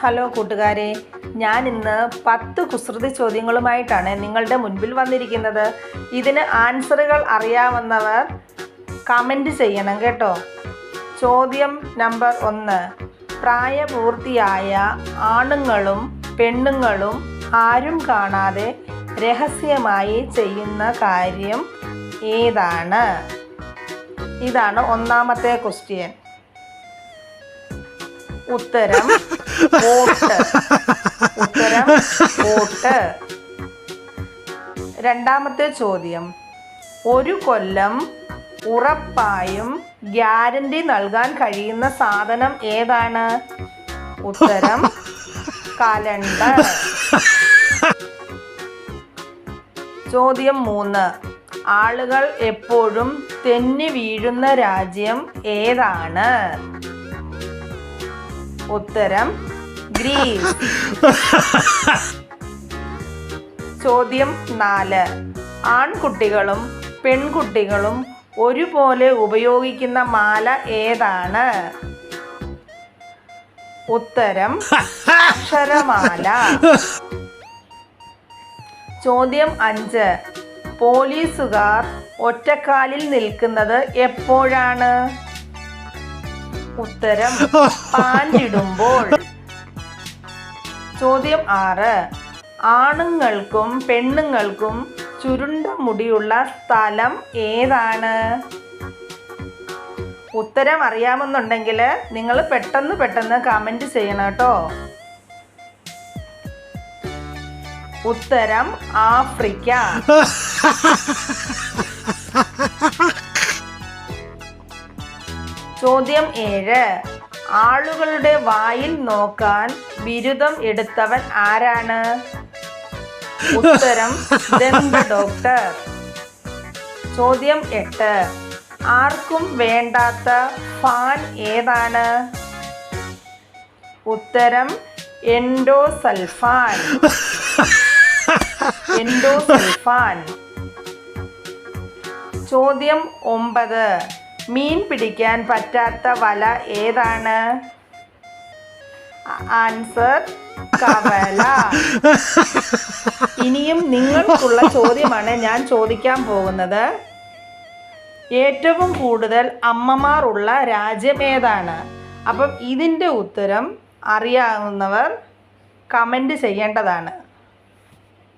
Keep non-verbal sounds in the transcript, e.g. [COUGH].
Hello കൂട്ടുകാരെ ഞാൻ ഇന്ന് പത്ത് കുസൃതി ചോദ്യങ്ങളുമായിട്ടാണ് നിങ്ങളുടെ മുൻപിൽ വന്നിരിക്കുന്നത്. ഇതിന് ആൻസറുകൾ അറിയാവുന്നവർ കമന്റ് ചെയ്യണം കേട്ടോ. ചോദ്യം നമ്പർ ഒന്ന്. പ്രായപൂർത്തിയായ ആണുങ്ങളും പെണ്ണുങ്ങളും ആരും കാണാതെ രഹസ്യമായി ചെയ്യുന്ന കാര്യം ഏതാണ്? ഇതാണ് ഒന്നാമത്തെ ക്വസ്റ്റ്യൻ. ഉത്തരം ഉത്തരം രണ്ടാമത്തെ ചോദ്യം. ഒരു കൊല്ലം ഉറപ്പായും ഗ്യാരണ്ടി നൽകാൻ കഴിയുന്ന സാധനം ഏതാണ്? ഉത്തരം കലണ്ടർ. ചോദ്യം മൂന്ന്. ആളുകൾ എപ്പോഴും തെന്നി വീഴുന്ന രാജ്യം ഏതാണ്? ഉത്തരം ഗ്രീസ് ചോദ്യം നാല്. ആൺകുട്ടികളും പെൺകുട്ടികളും ഒരുപോലെ ഉപയോഗിക്കുന്ന മാല ഏതാണ്? ഉത്തരം അക്ഷരമാല. ചോദ്യം അഞ്ച്. പോലീസുകാർ ഒറ്റക്കാലിൽ നിൽക്കുന്നത് എപ്പോഴാണ്? ഉത്തരം പാൻറിടുമ്പോൾ ചോദ്യം ആറ്. ആണുങ്ങൾക്കും പെണ്ണുങ്ങൾക്കും ചുരുണ്ട മുടിയുള്ള സ്ഥലം ഏതാണ്? ഉത്തരം അറിയാമെന്നുണ്ടെങ്കിൽ നിങ്ങൾ പെട്ടെന്ന് പെട്ടെന്ന് കമന്റ് ചെയ്യണം കേട്ടോ. ഉത്തരം ആഫ്രിക്ക. [LAUGHS] ചോദ്യം ഏഴ്. ആളുകളുടെ വായിൽ നോക്കാൻ ബിരുദം എടുത്തവൻ ആരാണ്? ഉത്തരം ദന്ത ഡോക്ടർ. ചോദ്യം എട്ട്. ആർക്കും വേണ്ടാത്ത ഫാൻ ഏതാണ്? ഉത്തരം എൻഡോസൽഫാൻ എൻഡോസൽഫാൻ ചോദ്യം ഒമ്പത്. മീൻ പിടിക്കാൻ പറ്റാത്ത വല ഏതാണ്? ആൻസർ കവല. ഇനിയും നിങ്ങൾക്കുള്ള ചോദ്യമാണ് ഞാൻ ചോദിക്കാൻ പോകുന്നത്. ഏറ്റവും കൂടുതൽ അമ്മമാർ ഉള്ള രാജ്യം ഏതാണ്? അപ്പം ഇതിന്റെ ഉത്തരം അറിയാവുന്നവർ കമന്റ് ചെയ്യേണ്ടതാണ്.